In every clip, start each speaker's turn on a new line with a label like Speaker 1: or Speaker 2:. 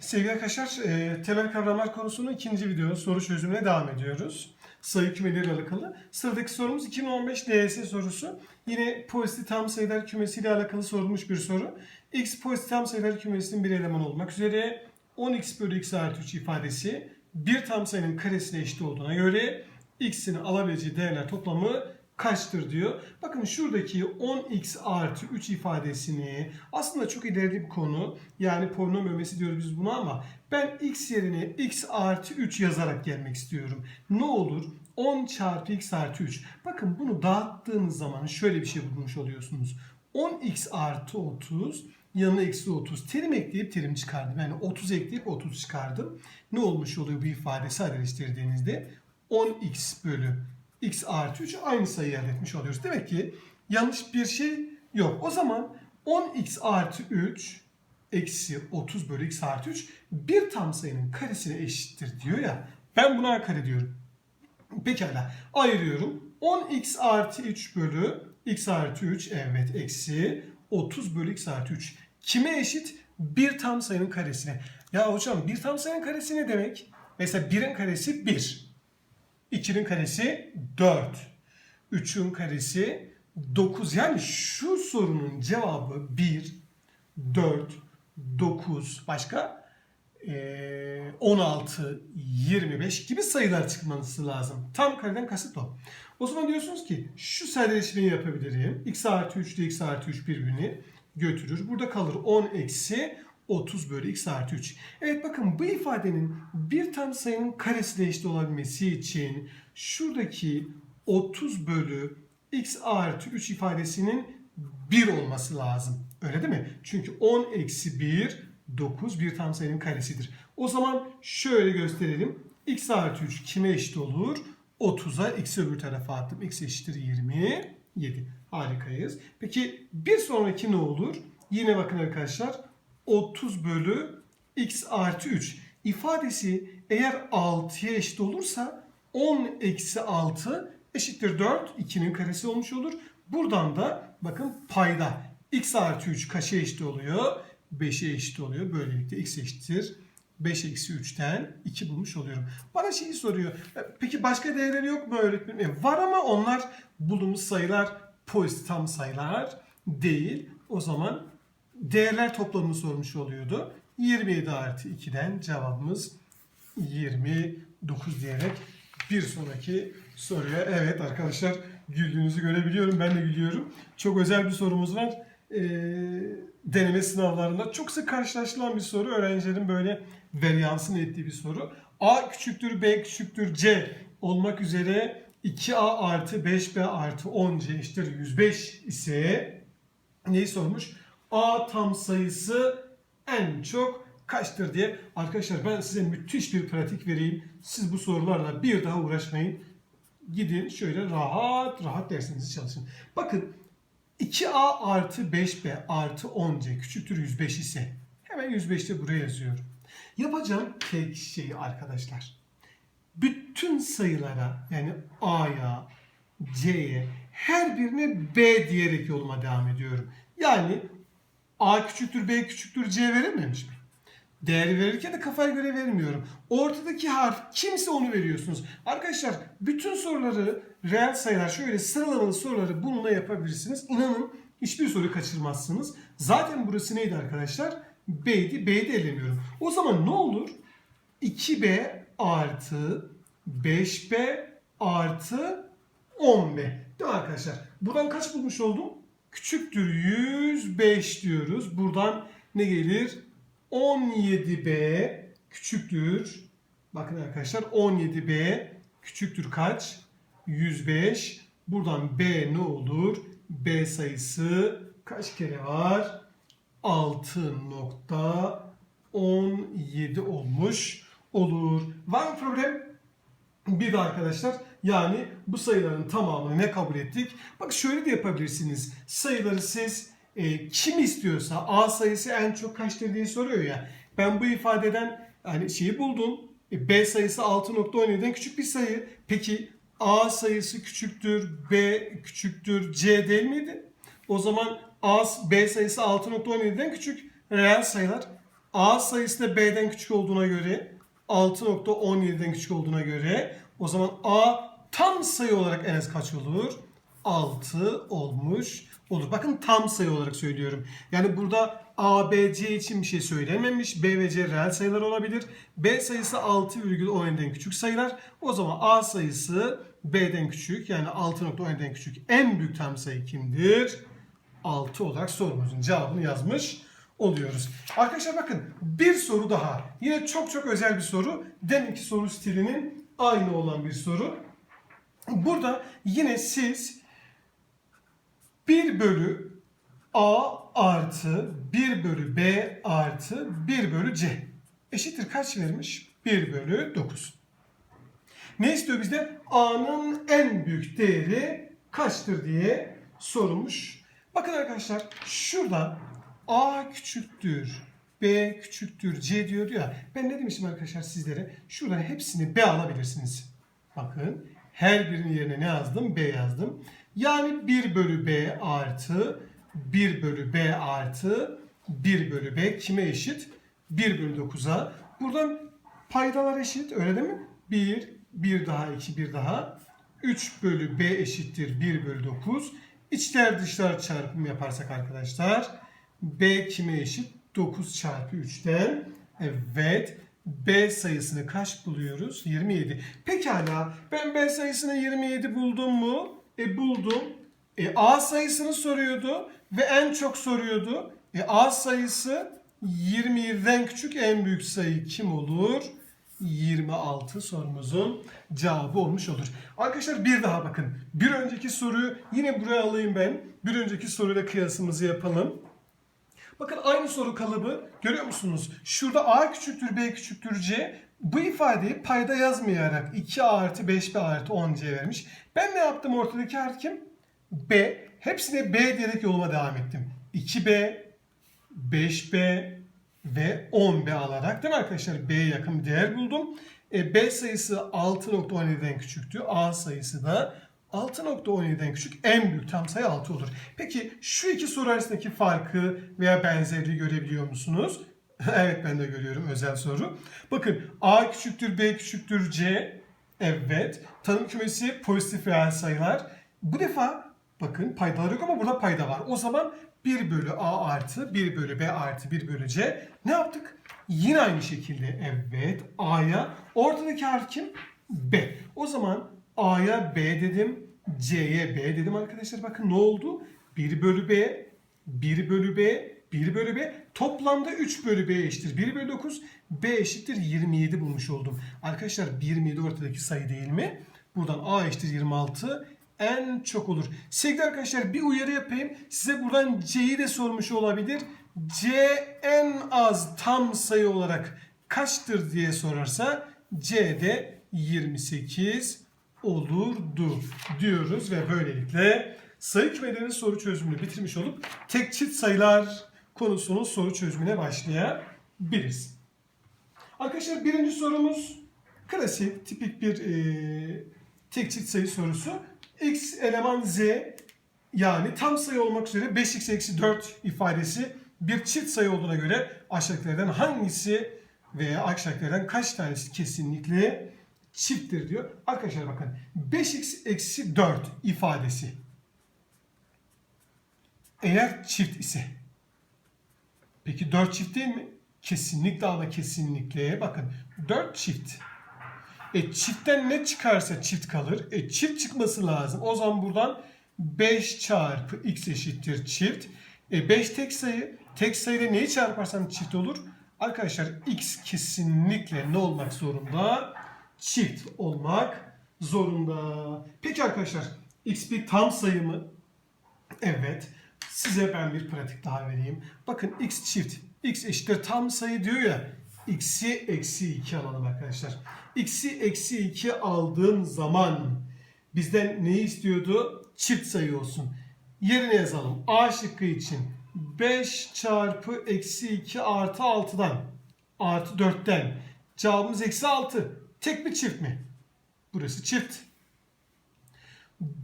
Speaker 1: Sevgili arkadaşlar, e, temel kavramlar konusunun ikinci video soru çözümüne devam ediyoruz. Sayı kümeleri alakalı. Sıradaki sorumuz 2015 DS sorusu. Yine pozitif tam sayılar kümesiyle alakalı sorulmuş bir soru. X pozitif tam sayılar kümesinin bir eleman olmak üzere 10x bölü x artı 3 ifadesi bir tam sayının karesine eşit olduğuna göre x'in alabileceği değerler toplamı kaçtır diyor. Bakın şuradaki 10x artı 3 ifadesini aslında çok ileride bir konu. Yani polinom ömesi diyoruz biz buna ama ben x yerine x artı 3 yazarak gelmek istiyorum. Ne olur? 10 çarpı x artı 3. Bakın bunu dağıttığınız zaman şöyle bir şey bulmuş oluyorsunuz. 10x artı 30 yanına eksi 30. Terim ekleyip terim çıkardım. Yani 30 ekleyip 30 çıkardım. Ne olmuş oluyor bu ifade sadeleştirdiğinizde? 10x bölü x artı 3 aynı sayıyı elde etmiş oluyoruz. Demek ki yanlış bir şey yok. O zaman 10x artı 3 eksi 30 bölü x artı 3 bir tam sayının karesine eşittir diyor ya. Ben buna a kare diyorum. Pekala ayırıyorum. 10x artı 3 bölü x artı 3 evet eksi 30 bölü x artı 3. Kime eşit? Bir tam sayının karesine. Ya hocam bir tam sayının karesi ne demek? Mesela 1'in karesi 1. 2'nin karesi 4. 3'ün karesi 9. Yani şu sorunun cevabı 1, 4, 9 başka Ee, 16, 25 gibi sayılar çıkması lazım. Tam kareden kasıt o. O zaman diyorsunuz ki şu sadeleşmeyi yapabilirim. x artı 3 ile x artı 3 birbirini götürür. Burada kalır 10 eksi 30 bölü x artı 3. Evet bakın bu ifadenin bir tam sayının karesine eşit olabilmesi için şuradaki 30 bölü x artı 3 ifadesinin 1 olması lazım. Öyle değil mi? Çünkü 10 eksi 1 9 bir tam sayının karesidir. O zaman şöyle gösterelim. x artı 3 kime eşit olur? 30'a x'i öbür tarafa attım. x eşittir 27. Harikayız. Peki bir sonraki ne olur? Yine bakın arkadaşlar 30 bölü x artı 3 ifadesi eğer 6'ya eşit olursa 10 eksi 6 eşittir 4. 2'nin karesi olmuş olur. Buradan da bakın payda x artı 3 kaça eşit oluyor? 5'e eşit oluyor. Böylelikle x eşittir. 5 eksi 3'ten 2 bulmuş oluyorum. Bana şeyi soruyor. "E, Peki başka değerleri yok mu öğretmenim? E, var ama onlar bulduğumuz sayılar pozitif tam sayılar değil. O zaman değerler toplamını sormuş oluyordu. 27 artı 2'den cevabımız 29 diyerek bir sonraki soruya evet arkadaşlar güldüğünüzü görebiliyorum. Ben de gülüyorum. Çok özel bir sorumuz var. Ee, deneme sınavlarında çok sık karşılaşılan bir soru. Öğrencilerin böyle varyansını ettiği bir soru. A küçüktür B küçüktür C olmak üzere 2A artı 5B artı 10C eşittir 105 ise neyi sormuş? A tam sayısı en çok kaçtır diye. Arkadaşlar ben size müthiş bir pratik vereyim. Siz bu sorularla bir daha uğraşmayın. Gidin şöyle rahat rahat dersinizi çalışın. Bakın 2A artı 5B artı 10C küçüktür 105 ise hemen 105'te de buraya yazıyorum. Yapacağım tek şey arkadaşlar. Bütün sayılara yani A'ya, C'ye her birine B diyerek yoluma devam ediyorum. Yani A küçüktür B küçüktür C verilmemiş mi? Değeri verirken de kafaya göre vermiyorum. Ortadaki harf kimse onu veriyorsunuz. Arkadaşlar bütün soruları reel sayılar şöyle sıralamalı soruları bununla yapabilirsiniz. İnanın hiçbir soru kaçırmazsınız. Zaten burası neydi arkadaşlar? B'ydi. B'yi de elemiyorum. O zaman ne olur? 2B artı 5B artı 10B. Değil mi arkadaşlar? Buradan kaç bulmuş oldum? Küçüktür 105 diyoruz. Buradan ne gelir? 17B küçüktür. Bakın arkadaşlar 17B küçüktür kaç? 105. Buradan B ne olur? B sayısı kaç kere var? 6.17 olmuş olur. Var mı problem? Bir de arkadaşlar yani bu sayıların tamamını ne kabul ettik? Bak şöyle de yapabilirsiniz. Sayıları siz e, kim istiyorsa A sayısı en çok kaçtır diye soruyor ya. Ben bu ifadeden hani şeyi buldum. E, B sayısı 6.17'den küçük bir sayı. Peki A sayısı küçüktür, B küçüktür, C değil miydi? O zaman A, B sayısı 6.17'den küçük reel sayılar. A sayısı da B'den küçük olduğuna göre 6.17'den küçük olduğuna göre o zaman A tam sayı olarak en az kaç olur? 6 olmuş olur. Bakın tam sayı olarak söylüyorum. Yani burada A, B, C için bir şey söylenmemiş. B ve C reel sayılar olabilir. B sayısı 6,17'den küçük sayılar. O zaman A sayısı B'den küçük yani 6.17'den küçük. En büyük tam sayı kimdir? 6 olarak sorumuzun cevabını yazmış oluyoruz. Arkadaşlar bakın bir soru daha. Yine çok çok özel bir soru. Deminki soru stilinin aynı olan bir soru. Burada yine siz 1 bölü A artı 1 bölü B artı 1 bölü C eşittir kaç vermiş? 1 bölü 9. Ne istiyor bizde? A'nın en büyük değeri kaçtır diye sorulmuş. Bakın arkadaşlar şurada A küçüktür, B küçüktür, C diyordu ya. Ben ne demiştim arkadaşlar sizlere? Şuradan hepsini B alabilirsiniz. Bakın her birinin yerine ne yazdım? B yazdım. Yani 1 bölü B artı 1 bölü B artı 1 bölü B kime eşit? 1 bölü 9'a. Buradan paydalar eşit öyle değil mi? 1, 1 daha 2, 1 daha. 3 bölü B eşittir 1 bölü 9. İçler dışlar çarpımı yaparsak arkadaşlar B kime eşit? 9 çarpı 3'ten. Evet. B sayısını kaç buluyoruz? 27. Pekala. Ben B sayısını 27 buldum mu? E buldum. E A sayısını soruyordu ve en çok soruyordu. E A sayısı 27'den küçük en büyük sayı kim olur? 26 sorumuzun cevabı olmuş olur. Arkadaşlar bir daha bakın. Bir önceki soruyu yine buraya alayım ben. Bir önceki soruyla kıyasımızı yapalım. Bakın aynı soru kalıbı görüyor musunuz? Şurada A küçüktür B küçüktür C. Bu ifadeyi payda yazmayarak 2A artı 5B artı 10C vermiş. Ben ne yaptım ortadaki harf kim? B. Hepsine B diyerek yoluma devam ettim. 2B, 5B ve 10B alarak değil mi arkadaşlar? B'ye yakın bir değer buldum. E, B sayısı 6.17'den küçüktü. A sayısı da 6.17'den küçük en büyük tam sayı 6 olur. Peki şu iki soru arasındaki farkı veya benzerliği görebiliyor musunuz? evet ben de görüyorum özel soru. Bakın A küçüktür B küçüktür C. Evet. Tanım kümesi pozitif reel sayılar. Bu defa bakın paydalar yok ama burada payda var. O zaman 1 bölü A artı 1 bölü B artı 1 bölü C. Ne yaptık? Yine aynı şekilde evet A'ya ortadaki harf kim? B. O zaman A'ya B dedim. C'ye B dedim arkadaşlar. Bakın ne oldu? 1 bölü B, 1 bölü B, 1 bölü B. Toplamda 3 bölü B eşittir. 1 bölü 9. B eşittir 27 bulmuş oldum. Arkadaşlar 27 ortadaki sayı değil mi? Buradan A eşittir 26 en çok olur. Sevgili arkadaşlar bir uyarı yapayım. Size buradan C'yi de sormuş olabilir. C en az tam sayı olarak kaçtır diye sorarsa C de 28 olurdu diyoruz ve böylelikle sayı kümelerinin soru çözümünü bitirmiş olup tek çift sayılar konusunun soru çözümüne başlayabiliriz. Arkadaşlar birinci sorumuz klasik tipik bir e, tek çift sayı sorusu. x eleman z yani tam sayı olmak üzere 5x eksi 4 ifadesi bir çift sayı olduğuna göre aşağıdakilerden hangisi veya aşağıdakilerden kaç tanesi kesinlikle çifttir diyor. Arkadaşlar bakın 5x eksi 4 ifadesi eğer çift ise peki 4 çift değil mi? Kesinlikle ama kesinlikle bakın 4 çift. E çiftten ne çıkarsa çift kalır. E çift çıkması lazım. O zaman buradan 5 çarpı x eşittir çift. E 5 tek sayı. Tek sayıyla neyi çarparsam çift olur? Arkadaşlar x kesinlikle ne olmak zorunda? Çift olmak zorunda. Peki arkadaşlar x bir tam sayı mı? Evet. Size ben bir pratik daha vereyim. Bakın x çift. x eşittir tam sayı diyor ya. x'i eksi 2 alalım arkadaşlar. x'i eksi 2 aldığım zaman bizden neyi istiyordu? Çift sayı olsun. Yerine yazalım. A şıkkı için 5 çarpı eksi 2 artı 6'dan artı 4'ten cevabımız eksi 6. Tek mi çift mi? Burası çift.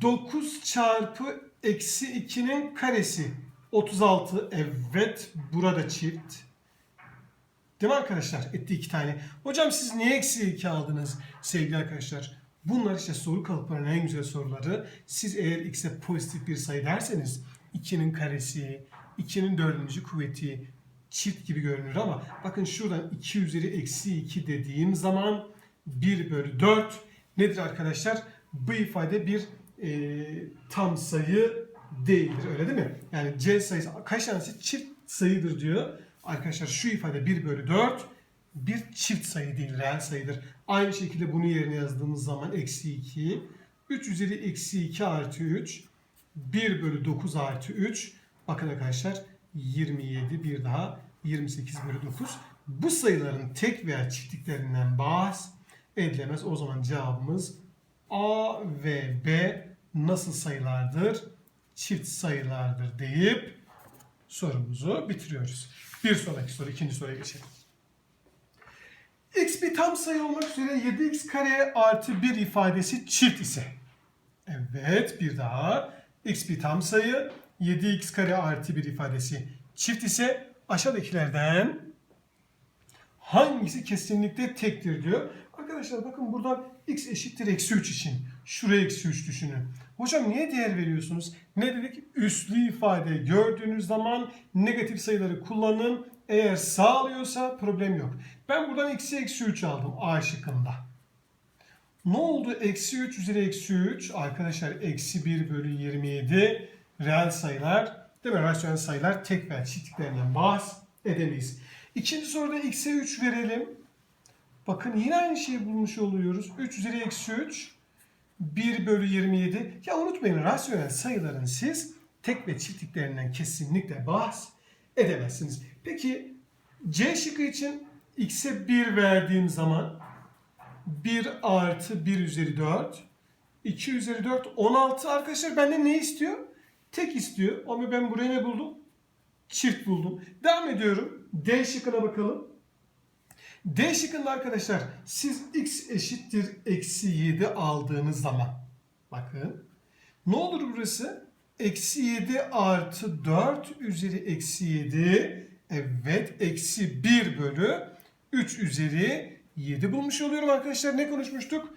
Speaker 1: 9 çarpı eksi 2'nin karesi 36. Evet burada çift. Değil mi arkadaşlar? Etti iki tane. Hocam siz niye eksi 2 aldınız sevgili arkadaşlar? Bunlar işte soru kalıplarının en güzel soruları. Siz eğer x'e pozitif bir sayı derseniz 2'nin karesi, 2'nin dördüncü kuvveti çift gibi görünür ama bakın şuradan 2 üzeri eksi 2 dediğim zaman 1 bölü 4 nedir arkadaşlar? Bu ifade bir e, tam sayı değildir öyle değil mi? Yani c sayısı kaç tanesi çift sayıdır diyor. Arkadaşlar şu ifade 1 bölü 4 bir çift sayı değil, reel sayıdır. Aynı şekilde bunu yerine yazdığımız zaman eksi 2, 3 üzeri eksi 2 artı 3, 1 bölü 9 artı 3. Bakın arkadaşlar 27 bir daha 28 bölü 9. Bu sayıların tek veya çiftliklerinden bahs edilemez. O zaman cevabımız A ve B nasıl sayılardır? Çift sayılardır deyip sorumuzu bitiriyoruz. Bir sonraki soru, ikinci soruya geçelim. x bir tam sayı olmak üzere 7x kare artı 1 ifadesi çift ise. Evet bir daha. x bir tam sayı 7x kare artı 1 ifadesi çift ise aşağıdakilerden hangisi kesinlikle tektir diyor. Arkadaşlar bakın burada x eşittir eksi 3 için. Şuraya eksi 3 düşünün. Hocam niye değer veriyorsunuz? Ne dedik? Üslü ifade gördüğünüz zaman negatif sayıları kullanın. Eğer sağlıyorsa problem yok. Ben buradan eksi eksi 3 aldım A şıkkında. Ne oldu? Eksi 3 üzeri eksi 3. Arkadaşlar eksi 1 bölü 27 reel sayılar. Değil mi? Rasyonel sayılar tek veya çiftliklerinden bahs edemeyiz. İkinci soruda x'e 3 verelim. Bakın yine aynı şeyi bulmuş oluyoruz. 3 üzeri eksi 3. 1 bölü 27. Ya unutmayın rasyonel sayıların siz tek ve çiftliklerinden kesinlikle bahs edemezsiniz. Peki C şıkkı için x'e 1 verdiğim zaman 1 artı 1 üzeri 4 2 üzeri 4 16 arkadaşlar benden ne istiyor? Tek istiyor ama ben buraya ne buldum? Çift buldum. Devam ediyorum. D şıkkına bakalım. D şıkkında arkadaşlar siz x eşittir eksi 7 aldığınız zaman bakın ne olur burası? Eksi 7 artı 4 üzeri eksi 7 evet eksi 1 bölü 3 üzeri 7 bulmuş oluyorum arkadaşlar. Ne konuşmuştuk?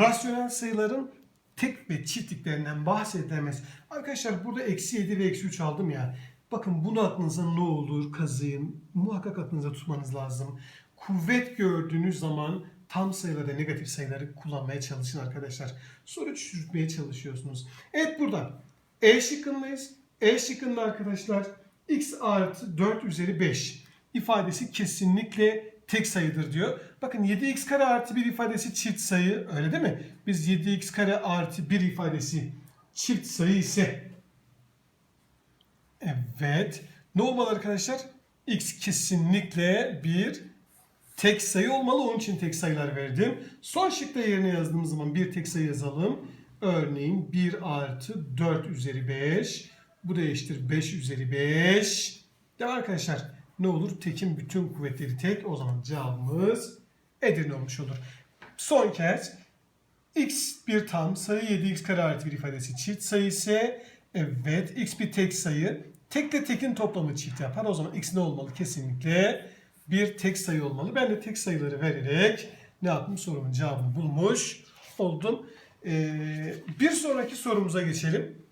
Speaker 1: Rasyonel sayıların tek ve çiftliklerinden bahsedilemez. Arkadaşlar burada eksi 7 ve eksi 3 aldım ya. Bakın bunu aklınıza ne olur kazıyın. Muhakkak aklınıza tutmanız lazım. Kuvvet gördüğünüz zaman tam sayılarda negatif sayıları kullanmaya çalışın arkadaşlar. Soru çürütmeye çalışıyorsunuz. Evet burada E şıkkındayız. E şıkkında arkadaşlar x artı 4 üzeri 5 ifadesi kesinlikle tek sayıdır diyor. Bakın 7x kare artı 1 ifadesi çift sayı öyle değil mi? Biz 7x kare artı 1 ifadesi çift sayı ise evet ne olmalı arkadaşlar? x kesinlikle bir tek sayı olmalı. Onun için tek sayılar verdim. Son şıkta yerine yazdığımız zaman bir tek sayı yazalım. Örneğin 1 artı 4 üzeri 5. Bu da eşittir 5 üzeri 5. Değil mi arkadaşlar? Ne olur? Tekin bütün kuvvetleri tek. O zaman cevabımız Edirne olmuş olur. Son kez x bir tam sayı 7x kare artı bir ifadesi çift sayı ise evet x bir tek sayı tekle tekin toplamı çift yapar. O zaman x ne olmalı? Kesinlikle bir tek sayı olmalı. Ben de tek sayıları vererek ne yaptım? Sorumun cevabını bulmuş oldum. Ee, bir sonraki sorumuza geçelim.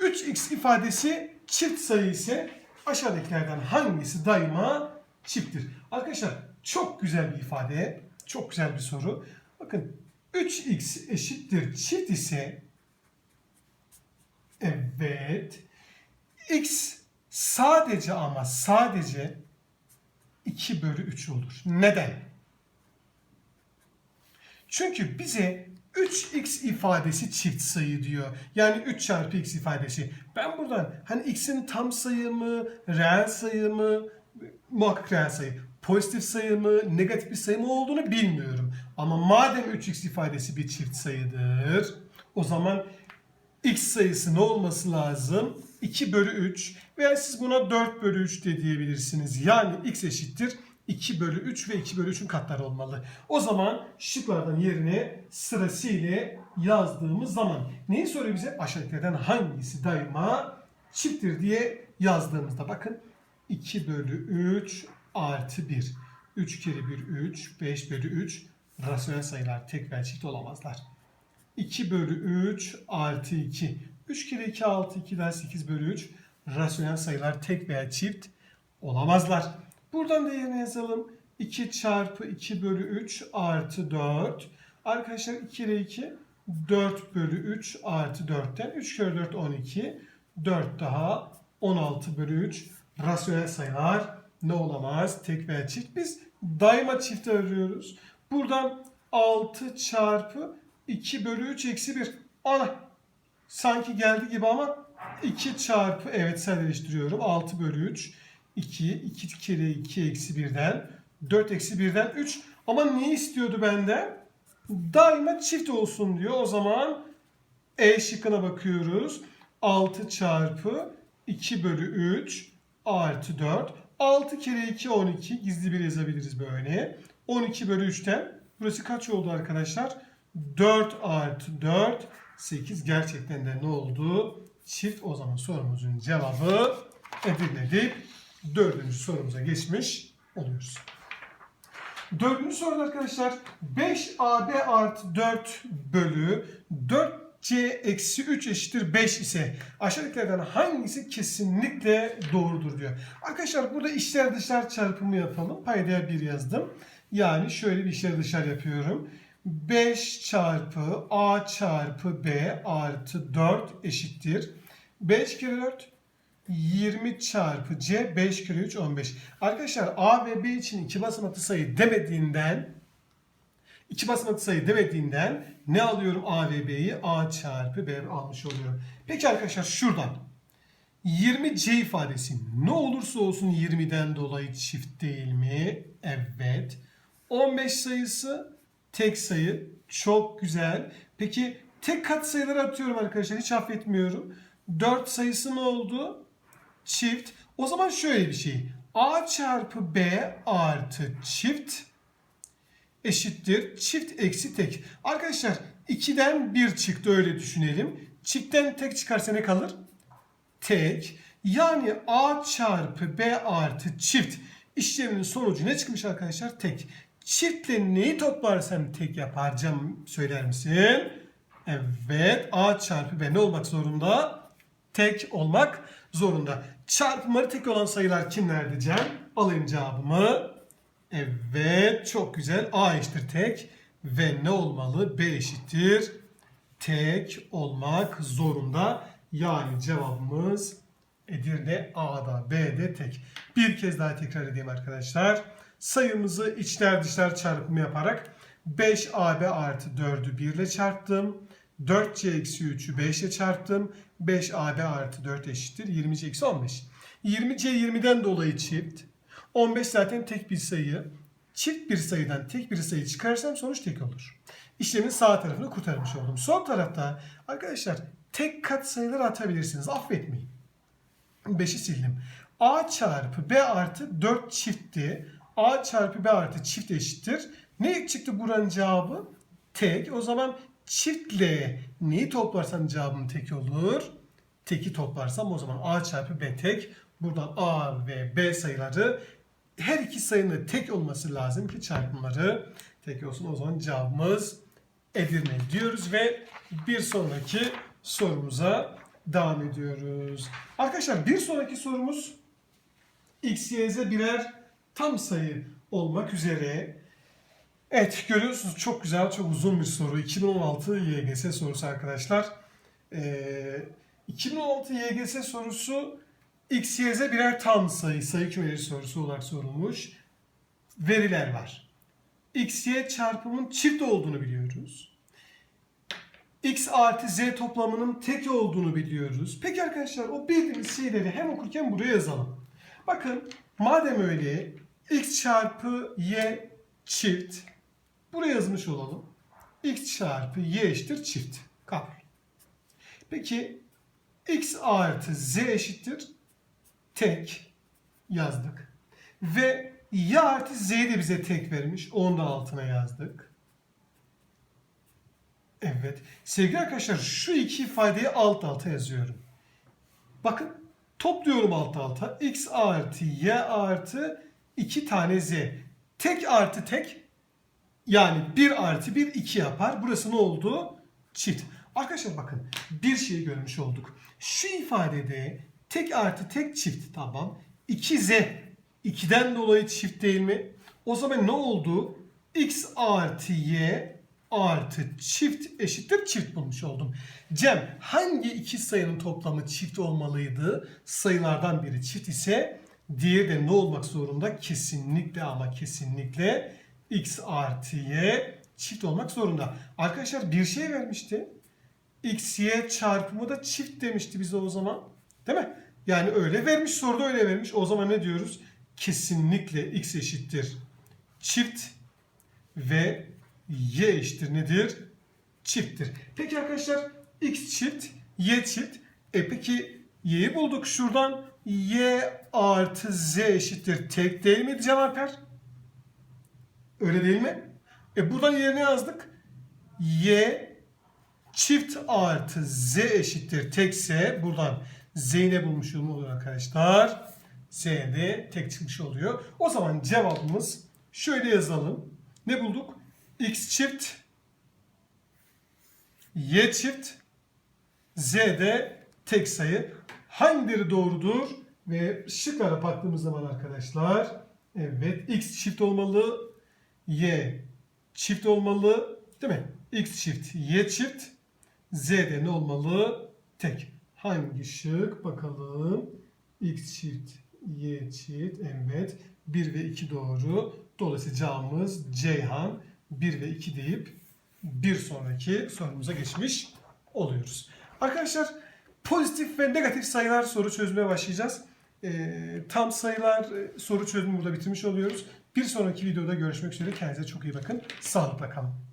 Speaker 1: 3x ifadesi çift sayı ise aşağıdakilerden hangisi daima çifttir? Arkadaşlar çok güzel bir ifade. Çok güzel bir soru. Bakın 3x eşittir çift ise evet x sadece ama sadece 2 bölü 3 olur. Neden? Çünkü bize 3x ifadesi çift sayı diyor. Yani 3 çarpı x ifadesi. Ben buradan hani x'in tam sayı mı, reel sayı mı, muhakkak reel sayı, pozitif sayı mı, negatif bir sayı mı olduğunu bilmiyorum. Ama madem 3x ifadesi bir çift sayıdır, o zaman x sayısı ne olması lazım? 2 bölü 3 veya siz buna 4 bölü 3 de diyebilirsiniz. Yani x eşittir 2 bölü 3 ve 2 bölü 3'ün katları olmalı. O zaman şıklardan yerine sırasıyla yazdığımız zaman neyi soruyor bize? Aşağıdakilerden hangisi daima çifttir diye yazdığımızda bakın 2 bölü 3 artı 1. 3 kere 1 3, 5 bölü 3 rasyonel sayılar tek veya çift olamazlar. 2 bölü 3 artı 2. 3 kere 2 6, 2 daha 8 bölü 3 rasyonel sayılar tek veya çift olamazlar. Buradan da yerine yazalım. 2 çarpı 2 bölü 3 artı 4. Arkadaşlar 2 kere 2 4 bölü 3 artı 4'ten 3 kere 4 12. 4 daha 16 bölü 3 rasyonel sayılar ne olamaz? Tek veya çift. Biz daima çift arıyoruz. Buradan 6 çarpı 2 bölü 3 eksi 1. Ana sanki geldi gibi ama 2 çarpı evet sadeleştiriyorum. 6 bölü 3. 2, 2 kere 2 eksi 1'den 4 eksi 1'den 3. Ama ne istiyordu benden? Daima çift olsun diyor. O zaman E şıkkına bakıyoruz. 6 çarpı 2 bölü 3 artı 4. 6 kere 2 12. Gizli bir yazabiliriz böyle. 12 bölü 3'ten. Burası kaç oldu arkadaşlar? 4 artı 4 8 gerçekten de ne oldu? Çift o zaman sorumuzun cevabı Edirne'di. Dördüncü sorumuza geçmiş oluyoruz. Dördüncü soruda arkadaşlar 5AB artı 4 bölü 4C eksi 3 eşittir 5 ise aşağıdakilerden hangisi kesinlikle doğrudur diyor. Arkadaşlar burada içler dışlar çarpımı yapalım. Paydaya 1 yazdım. Yani şöyle bir içler dışlar yapıyorum. 5 çarpı A çarpı B artı 4 eşittir. 5 kere 4 20 çarpı C 5 kere 3 15. Arkadaşlar A ve B için iki basamaklı sayı demediğinden iki basamaklı sayı demediğinden ne alıyorum A ve B'yi? A çarpı B almış oluyorum. Peki arkadaşlar şuradan 20C ifadesi ne olursa olsun 20'den dolayı çift değil mi? Evet. 15 sayısı tek sayı. Çok güzel. Peki tek kat sayıları atıyorum arkadaşlar. Hiç affetmiyorum. 4 sayısı ne oldu? çift. O zaman şöyle bir şey. A çarpı B artı çift eşittir. Çift eksi tek. Arkadaşlar 2'den 1 çıktı öyle düşünelim. Çiftten tek çıkarsa ne kalır? Tek. Yani A çarpı B artı çift işleminin sonucu ne çıkmış arkadaşlar? Tek. Çiftle neyi toplarsam tek yapar canım söyler misin? Evet A çarpı B ne olmak zorunda? Tek olmak zorunda. Çarpımları tek olan sayılar kimlerdi Cem? Alayım cevabımı. Evet çok güzel. A eşittir tek ve ne olmalı? B eşittir tek olmak zorunda. Yani cevabımız Edirne A'da B'de tek. Bir kez daha tekrar edeyim arkadaşlar. Sayımızı içler dışlar çarpımı yaparak 5AB artı 4'ü 1 ile çarptım. 4C eksi 3'ü 5 ile çarptım. 5AB artı 4 eşittir. 20C eksi 15. 20C 20'den dolayı çift. 15 zaten tek bir sayı. Çift bir sayıdan tek bir sayı çıkarsam sonuç tek olur. İşlemin sağ tarafını kurtarmış oldum. Sol tarafta arkadaşlar tek kat sayıları atabilirsiniz. Affetmeyin. 5'i sildim. A çarpı B artı 4 çiftti. A çarpı B artı çift eşittir. Ne çıktı buranın cevabı? Tek. O zaman çiftle neyi toplarsam cevabım tek olur. Teki toplarsam o zaman A çarpı B tek. Buradan A ve B sayıları her iki sayının tek olması lazım ki çarpımları tek olsun. O zaman cevabımız Edirne diyoruz ve bir sonraki sorumuza devam ediyoruz. Arkadaşlar bir sonraki sorumuz x, y, z birer tam sayı olmak üzere. Evet görüyorsunuz çok güzel, çok uzun bir soru. 2016 YGS sorusu arkadaşlar. Ee, 2016 YGS sorusu X, Y, Z birer tam sayı, sayı kümeleri sorusu olarak sorulmuş. Veriler var. X, Y çarpımın çift olduğunu biliyoruz. X artı Z toplamının tek olduğunu biliyoruz. Peki arkadaşlar o bildiğimiz şeyleri hem okurken buraya yazalım. Bakın madem öyle X çarpı Y çift buraya yazmış olalım. X çarpı Y eşittir çift. Kabul. Peki X artı Z eşittir tek yazdık. Ve y artı z de bize tek vermiş. Onu da altına yazdık. Evet. Sevgili arkadaşlar şu iki ifadeyi alt alta yazıyorum. Bakın topluyorum alt alta. x artı y artı 2 tane z. Tek artı tek yani 1 artı 1 2 yapar. Burası ne oldu? Çift. Arkadaşlar bakın bir şey görmüş olduk. Şu ifadede tek artı tek çift tamam. 2z 2'den dolayı çift değil mi? O zaman ne oldu? x artı y artı çift eşittir çift bulmuş oldum. Cem hangi iki sayının toplamı çift olmalıydı? Sayılardan biri çift ise diğeri de ne olmak zorunda? Kesinlikle ama kesinlikle x artı y çift olmak zorunda. Arkadaşlar bir şey vermişti. x y çarpımı da çift demişti bize o zaman. Değil mi? Yani öyle vermiş soruda öyle vermiş. O zaman ne diyoruz? Kesinlikle x eşittir çift ve y eşittir nedir? Çifttir. Peki arkadaşlar x çift, y çift. E peki y'yi bulduk. Şuradan y artı z eşittir tek değil miydi Cem Alper? Öyle değil mi? E buradan yerine yazdık. Y çift artı z eşittir tekse buradan z'yi ne bulmuşum oluyor arkadaşlar? Z de tek çıkmış oluyor. O zaman cevabımız şöyle yazalım. Ne bulduk? X çift Y çift Z de tek sayı. Hangileri doğrudur? Ve şıklara baktığımız zaman arkadaşlar evet X çift olmalı Y çift olmalı değil mi? X çift Y çift Z de ne olmalı? Tek. Hangi şık? Bakalım. X çift Y çift evet 1 ve 2 doğru. Dolayısıyla cevabımız Ceyhan 1 ve 2 deyip bir sonraki sorumuza geçmiş oluyoruz. Arkadaşlar pozitif ve negatif sayılar soru çözmeye başlayacağız. Ee, tam sayılar e, soru çözümü burada bitirmiş oluyoruz. Bir sonraki videoda görüşmek üzere. Kendinize çok iyi bakın. Sağlıkla kalın.